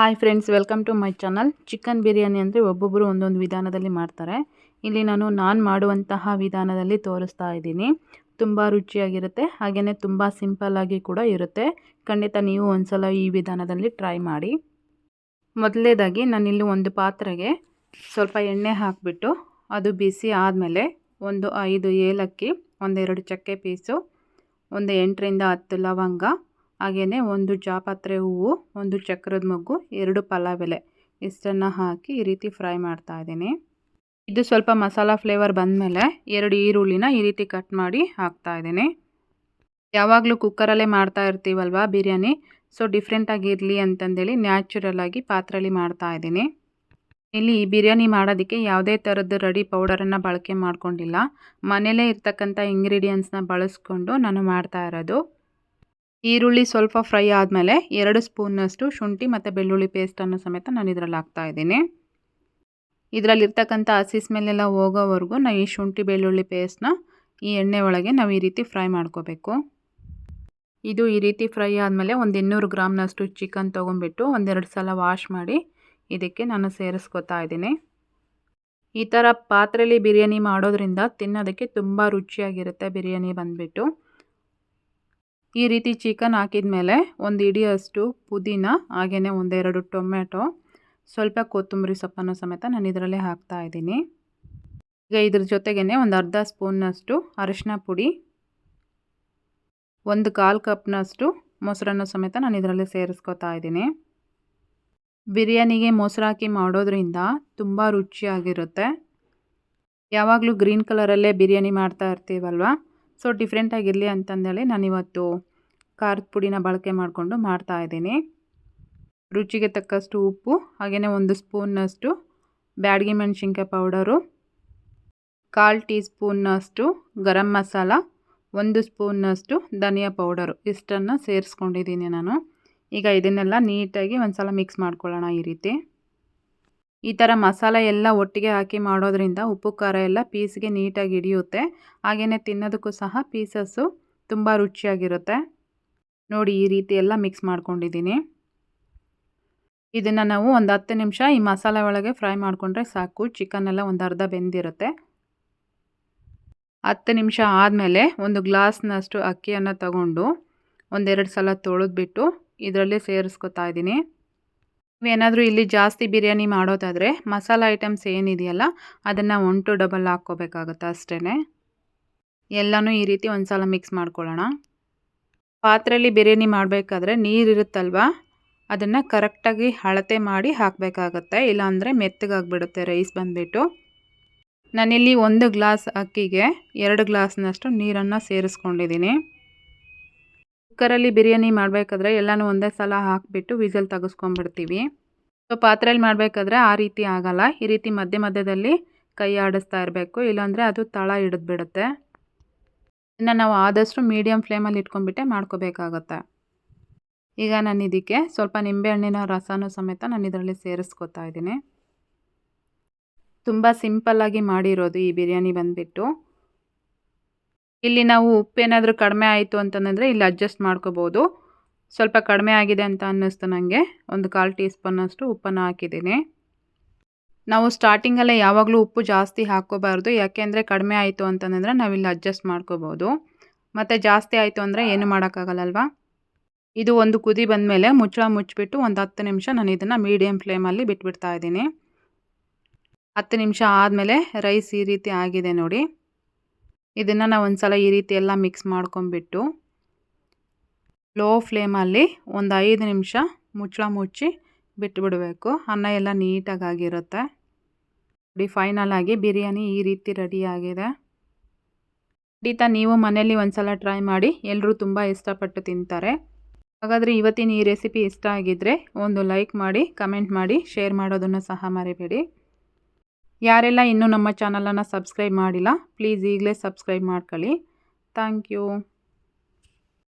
Hi friends welcome to my channel chicken biryani ಅಂದರೆ ಒಬ್ಬೊಬ್ಬರು ಒಂದೊಂದು ವಿಧಾನದಲ್ಲಿ ಮಾಡ್ತಾರೆ. ಇಲ್ಲಿ ನಾನು ನಾನು ಮಾಡುವಂತಹ ವಿಧಾನದಲ್ಲಿ ತೋರಿಸ್ತಾ ಇದ್ದೀನಿ. ತುಂಬ ರುಚಿಯಾಗಿರುತ್ತೆ ಹಾಗೆಯೇ ತುಂಬ ಸಿಂಪಲ್ಲಾಗಿ ಕೂಡ ಇರುತ್ತೆ. ಖಂಡಿತ ನೀವು ಒಂದ್ಸಲ ಈ ವಿಧಾನದಲ್ಲಿ ಟ್ರೈ ಮಾಡಿ. ಮೊದಲನೇದಾಗಿ ನಾನಿಲ್ಲಿ ಒಂದು ಪಾತ್ರೆಗೆ ಸ್ವಲ್ಪ ಎಣ್ಣೆ ಹಾಕಿಬಿಟ್ಟು ಅದು ಬಿಸಿ ಆದಮೇಲೆ ಒಂದು ಐದು ಏಲಕ್ಕಿ, ಒಂದೆರಡು ಚಕ್ಕೆ ಪೀಸು, ಒಂದು ಎಂಟರಿಂದ ಹತ್ತು ಲವಂಗ ಹಾಗೆಯೇ ಒಂದು ಜಾಪತ್ರೆ ಹೂವು, ಒಂದು ಚಕ್ರದ ಮೊಗ್ಗು, ಎರಡು ಪಲಾವ್ ಎಲೆ ಇಷ್ಟನ್ನು ಹಾಕಿ ಈ ರೀತಿ ಫ್ರೈ ಮಾಡ್ತಾ ಇದ್ದೀನಿ. ಇದು ಸ್ವಲ್ಪ ಮಸಾಲ ಫ್ಲೇವರ್ ಬಂದಮೇಲೆ ಎರಡು ಈರುಳ್ಳಿನ ಈ ರೀತಿ ಕಟ್ ಮಾಡಿ ಹಾಕ್ತಾ ಇದ್ದೀನಿ. ಯಾವಾಗಲೂ ಕುಕ್ಕರಲ್ಲೇ ಮಾಡ್ತಾ ಇರ್ತೀವಲ್ವ ಬಿರಿಯಾನಿ? ಸೊ ಡಿಫ್ರೆಂಟಾಗಿರಲಿ ಅಂತಂದೇಳಿ ನ್ಯಾಚುರಲ್ ಆಗಿ ಪಾತ್ರೆಯಲ್ಲಿ ಮಾಡ್ತಾ ಇದ್ದೀನಿ. ಇಲ್ಲಿ ಬಿರಿಯಾನಿ ಮಾಡೋದಕ್ಕೆ ಯಾವುದೇ ಥರದ್ದು ರೆಡಿ ಪೌಡರನ್ನು ಬಳಕೆ ಮಾಡ್ಕೊಂಡಿಲ್ಲ. ಮನೇಲೇ ಇರ್ತಕ್ಕಂಥ ಇಂಗ್ರೀಡಿಯೆಂಟ್ಸ್ನ ಬಳಸ್ಕೊಂಡು ನಾನು ಮಾಡ್ತಾ ಇರೋದು. ಈರುಳ್ಳಿ ಸ್ವಲ್ಪ ಫ್ರೈ ಆದಮೇಲೆ ಎರಡು ಸ್ಪೂನ್ನಷ್ಟು ಶುಂಠಿ ಮತ್ತು ಬೆಳ್ಳುಳ್ಳಿ ಪೇಸ್ಟನ್ನು ಸಮೇತ ನಾನು ಇದರಲ್ಲಿ ಹಾಕ್ತಾ ಇದ್ದೀನಿ. ಇದರಲ್ಲಿರ್ತಕ್ಕಂಥ ಹಸಿ ಸ್ಮೆಲ್ಲೆಲ್ಲ ಹೋಗೋವರೆಗೂ ನಾವು ಈ ಶುಂಠಿ ಬೆಳ್ಳುಳ್ಳಿ ಪೇಸ್ಟ್ನ ಈ ಎಣ್ಣೆ ಒಳಗೆ ನಾವು ಈ ರೀತಿ ಫ್ರೈ ಮಾಡ್ಕೋಬೇಕು. ಇದು ಈ ರೀತಿ ಫ್ರೈ ಆದಮೇಲೆ ಒಂದು ಇನ್ನೂರು ಗ್ರಾಮ್ನಷ್ಟು ಚಿಕನ್ ತೊಗೊಂಬಿಟ್ಟು ಒಂದೆರಡು ಸಲ ವಾಶ್ ಮಾಡಿ ಇದಕ್ಕೆ ನಾನು ಸೇರಿಸ್ಕೊತಾ ಇದ್ದೀನಿ. ಈ ಥರ ಪಾತ್ರೆಯಲ್ಲಿ ಬಿರಿಯಾನಿ ಮಾಡೋದ್ರಿಂದ ತಿನ್ನೋದಕ್ಕೆ ತುಂಬ ರುಚಿಯಾಗಿರುತ್ತೆ ಬಿರಿಯಾನಿ ಬಂದುಬಿಟ್ಟು. ಈ ರೀತಿ ಚಿಕನ್ ಹಾಕಿದ ಮೇಲೆ ಒಂದು ಇಡಿಯಷ್ಟು ಪುದೀನ ಹಾಗೆಯೇ ಒಂದೆರಡು ಟೊಮೆಟೊ ಸ್ವಲ್ಪ ಕೊತ್ತಂಬರಿ ಸೊಪ್ಪನ್ನು ಸಮೇತ ನಾನು ಇದರಲ್ಲೇ ಹಾಕ್ತಾ ಇದ್ದೀನಿ. ಈಗ ಇದ್ರ ಜೊತೆಗೇ ಒಂದು ಅರ್ಧ ಸ್ಪೂನ್ನಷ್ಟು ಅರಿಶಿನ ಪುಡಿ, ಒಂದು ಕಾಲು ಕಪ್ನಷ್ಟು ಮೊಸರನ್ನು ಸಮೇತ ನಾನು ಇದರಲ್ಲಿ ಸೇರಿಸ್ಕೊತಾ ಇದ್ದೀನಿ. ಬಿರಿಯಾನಿಗೆ ಮೊಸರು ಹಾಕಿ ಮಾಡೋದ್ರಿಂದ ತುಂಬ ರುಚಿಯಾಗಿರುತ್ತೆ. ಯಾವಾಗಲೂ ಗ್ರೀನ್ ಕಲರಲ್ಲೇ ಬಿರಿಯಾನಿ ಮಾಡ್ತಾ ಇರ್ತೀವಲ್ವ? ಸೊ ಡಿಫ್ರೆಂಟಾಗಿರಲಿ ಅಂತಂದೇಳಿ ನಾನಿವತ್ತು ಖಾರದ ಪುಡಿನ ಬಳಕೆ ಮಾಡಿಕೊಂಡು ಮಾಡ್ತಾ ಇದ್ದೀನಿ. ರುಚಿಗೆ ತಕ್ಕಷ್ಟು ಉಪ್ಪು ಹಾಗೆಯೇ ಒಂದು ಸ್ಪೂನ್ನಷ್ಟು ಬ್ಯಾಡಗಿ ಮೆಣಸಿನ್ಕಾಯಿ ಪೌಡರು, ಕಾಲು ಟೀ ಸ್ಪೂನ್ನಷ್ಟು ಗರಂ ಮಸಾಲ, ಒಂದು ಸ್ಪೂನ್ನಷ್ಟು ಧನಿಯಾ ಪೌಡರು ಇಷ್ಟನ್ನು ಸೇರಿಸ್ಕೊಂಡಿದ್ದೀನಿ ನಾನು. ಈಗ ಇದನ್ನೆಲ್ಲ ನೀಟಾಗಿ ಒಂದು ಸಲ ಮಿಕ್ಸ್ ಮಾಡ್ಕೊಳ್ಳೋಣ ಈ ರೀತಿ. ಈ ಥರ ಮಸಾಲೆ ಎಲ್ಲ ಒಟ್ಟಿಗೆ ಹಾಕಿ ಮಾಡೋದ್ರಿಂದ ಉಪ್ಪು, ಖಾರ ಎಲ್ಲ ಪೀಸ್ಗೆ ನೀಟಾಗಿ ಹಿಡಿಯುತ್ತೆ. ಹಾಗೆಯೇ ತಿನ್ನೋದಕ್ಕೂ ಸಹ ಪೀಸಸ್ಸು ತುಂಬ ರುಚಿಯಾಗಿರುತ್ತೆ. ನೋಡಿ ಈ ರೀತಿ ಎಲ್ಲ ಮಿಕ್ಸ್ ಮಾಡ್ಕೊಂಡಿದ್ದೀನಿ. ಇದನ್ನು ನಾವು ಒಂದು ಹತ್ತು ನಿಮಿಷ ಈ ಮಸಾಲೆ ಒಳಗೆ ಫ್ರೈ ಮಾಡಿಕೊಂಡ್ರೆ ಸಾಕು. ಚಿಕನ್ ಎಲ್ಲ ಒಂದು ಅರ್ಧ ಬೆಂದಿರುತ್ತೆ. ಹತ್ತು ನಿಮಿಷ ಆದಮೇಲೆ ಒಂದು ಗ್ಲಾಸ್ನಷ್ಟು ಅಕ್ಕಿಯನ್ನು ತಗೊಂಡು ಒಂದೆರಡು ಸಲ ತೊಳೆದ್ಬಿಟ್ಟು ಇದರಲ್ಲಿ ಸೇರಿಸ್ಕೊತಾ ಇದ್ದೀನಿ. ನೀವೇನಾದರೂ ಇಲ್ಲಿ ಜಾಸ್ತಿ ಬಿರಿಯಾನಿ ಮಾಡೋದಾದರೆ ಮಸಾಲ ಐಟಮ್ಸ್ ಏನಿದೆಯಲ್ಲ, ಅದನ್ನು ಒನ್ ಟು ಡಬಲ್ ಹಾಕ್ಕೋಬೇಕಾಗುತ್ತೆ ಅಷ್ಟೇ ಎಲ್ಲನೂ ಈ ರೀತಿ ಒಂದು ಸಲ ಮಿಕ್ಸ್ ಮಾಡ್ಕೊಳ್ಳೋಣ. ಪಾತ್ರೆಯಲ್ಲಿ ಬಿರಿಯಾನಿ ಮಾಡಬೇಕಾದ್ರೆ ನೀರಿರುತ್ತಲ್ವ ಅದನ್ನು ಕರೆಕ್ಟಾಗಿ ಅಳತೆ ಮಾಡಿ ಹಾಕಬೇಕಾಗತ್ತೆ, ಇಲ್ಲಾಂದರೆ ಮೆತ್ತಗಾಗ್ಬಿಡುತ್ತೆ ರೈಸ್ ಬಂದುಬಿಟ್ಟು. ನಾನಿಲ್ಲಿ ಒಂದು ಗ್ಲಾಸ್ ಅಕ್ಕಿಗೆ ಎರಡು ಗ್ಲಾಸ್ನಷ್ಟು ನೀರನ್ನು ಸೇರಿಸ್ಕೊಂಡಿದ್ದೀನಿ. ಕುಕ್ಕರಲ್ಲಿ ಬಿರಿಯಾನಿ ಮಾಡಬೇಕಾದ್ರೆ ಎಲ್ಲನೂ ಒಂದೇ ಸಲ ಹಾಕಿಬಿಟ್ಟು ವಿಸಲ್ ತೆಗೆಸ್ಕೊಂಡ್ಬಿಡ್ತೀವಿ. ಸೊ ಪಾತ್ರೆಯಲ್ಲಿ ಮಾಡಬೇಕಾದ್ರೆ ಆ ರೀತಿ ಆಗಲ್ಲ. ಈ ರೀತಿ ಮಧ್ಯ ಮಧ್ಯದಲ್ಲಿ ಕೈ ಆಡಿಸ್ತಾ ಇರಬೇಕು. ಇಲ್ಲಾಂದರೆ ಅದು ತಳ ಹಿಡಿದ್ಬಿಡುತ್ತೆ. ಇನ್ನು ನಾವು ಆದಷ್ಟು ಮೀಡಿಯಮ್ ಫ್ಲೇಮಲ್ಲಿ ಇಟ್ಕೊಂಡ್ಬಿಟ್ಟೆ ಮಾಡ್ಕೋಬೇಕಾಗತ್ತೆ. ಈಗ ನಾನು ಇದಕ್ಕೆ ಸ್ವಲ್ಪ ನಿಂಬೆಹಣ್ಣಿನ ರಸನೂ ಸಮೇತ ನಾನು ಇದರಲ್ಲಿ ಸೇರಿಸ್ಕೊತಾ ಇದ್ದೀನಿ. ತುಂಬ ಸಿಂಪಲ್ಲಾಗಿ ಮಾಡಿರೋದು ಈ ಬಿರಿಯಾನಿ ಬಂದುಬಿಟ್ಟು. ಇಲ್ಲಿ ನಾವು ಉಪ್ಪೇನಾದರೂ ಕಡಿಮೆ ಆಯಿತು ಅಂತಂದರೆ ಇಲ್ಲಿ ಅಡ್ಜಸ್ಟ್ ಮಾಡ್ಕೋಬೋದು. ಸ್ವಲ್ಪ ಕಡಿಮೆ ಆಗಿದೆ ಅಂತ ಅನ್ನಿಸ್ತು ನನಗೆ ಒಂದು ಕಾಲು ಟೀ ಸ್ಪೂನಷ್ಟು ಉಪ್ಪನ್ನು ಹಾಕಿದ್ದೀನಿ. ನಾವು ಸ್ಟಾರ್ಟಿಂಗಲ್ಲೇ ಯಾವಾಗಲೂ ಉಪ್ಪು ಜಾಸ್ತಿ ಹಾಕ್ಕೋಬಾರ್ದು. ಯಾಕೆಂದರೆ ಕಡಿಮೆ ಆಯಿತು ಅಂತಂದರೆ ನಾವಿಲ್ಲಿ ಅಡ್ಜಸ್ಟ್ ಮಾಡ್ಕೋಬೋದು. ಮತ್ತು ಜಾಸ್ತಿ ಆಯಿತು ಅಂದರೆ ಏನು ಮಾಡೋಕ್ಕಾಗಲ್ಲಲ್ವಾ? ಇದು ಒಂದು ಕುದಿ ಬಂದಮೇಲೆ ಮುಚ್ಚಳ ಮುಚ್ಚಿಬಿಟ್ಟು ಒಂದು ಹತ್ತು ನಿಮಿಷ ನಾನು ಇದನ್ನು ಮೀಡಿಯಮ್ ಫ್ಲೇಮಲ್ಲಿ ಬಿಟ್ಬಿಡ್ತಾ ಇದ್ದೀನಿ. ಹತ್ತು ನಿಮಿಷ ಆದಮೇಲೆ ರೈಸ್ ಈ ರೀತಿ ಆಗಿದೆ ನೋಡಿ. ಇದನ್ನು ನಾವು ಒಂದು ಸಲ ಈ ರೀತಿ ಎಲ್ಲ ಮಿಕ್ಸ್ ಮಾಡ್ಕೊಂಬಿಟ್ಟು ಲೋ ಫ್ಲೇಮಲ್ಲಿ ಒಂದು ಐದು ನಿಮಿಷ ಮುಚ್ಚಳ ಮುಚ್ಚಿ ಬಿಟ್ಟುಬಿಡಬೇಕು ಅನ್ನ ಎಲ್ಲ ನೀಟಾಗಿ ಆಗಿರುತ್ತೆ. ನೋಡಿ ಫೈನಲ್ ಆಗಿ ಬಿರಿಯಾನಿ ಈ ರೀತಿ ರೆಡಿಯಾಗಿದೆ ಖಂಡಿತ ನೀವು ಮನೆಯಲ್ಲಿ ಒಂದು ಸಲ ಟ್ರೈ ಮಾಡಿ ಎಲ್ಲರೂ ತುಂಬ ಇಷ್ಟಪಟ್ಟು ತಿಂತಾರೆ. ಹಾಗಾದರೆ ಇವತ್ತಿನ ಈ ರೆಸಿಪಿ ಇಷ್ಟ ಆಗಿದ್ದರೆ ಒಂದು ಲೈಕ್ ಮಾಡಿ ಕಮೆಂಟ್ ಮಾಡಿ ಶೇರ್ ಮಾಡೋದನ್ನು ಸಹ ಮರಿಬೇಡಿ. ಯಾರೆಲ್ಲ ಇನ್ನೂ ನಮ್ಮ ಚಾನಲನ್ನು ಸಬ್ಸ್ಕ್ರೈಬ್ ಮಾಡಿಲ್ಲ ಪ್ಲೀಸ್ ಈಗಲೇ ಸಬ್ಸ್ಕ್ರೈಬ್ ಮಾಡ್ಕೊಳ್ಳಿ. Thank you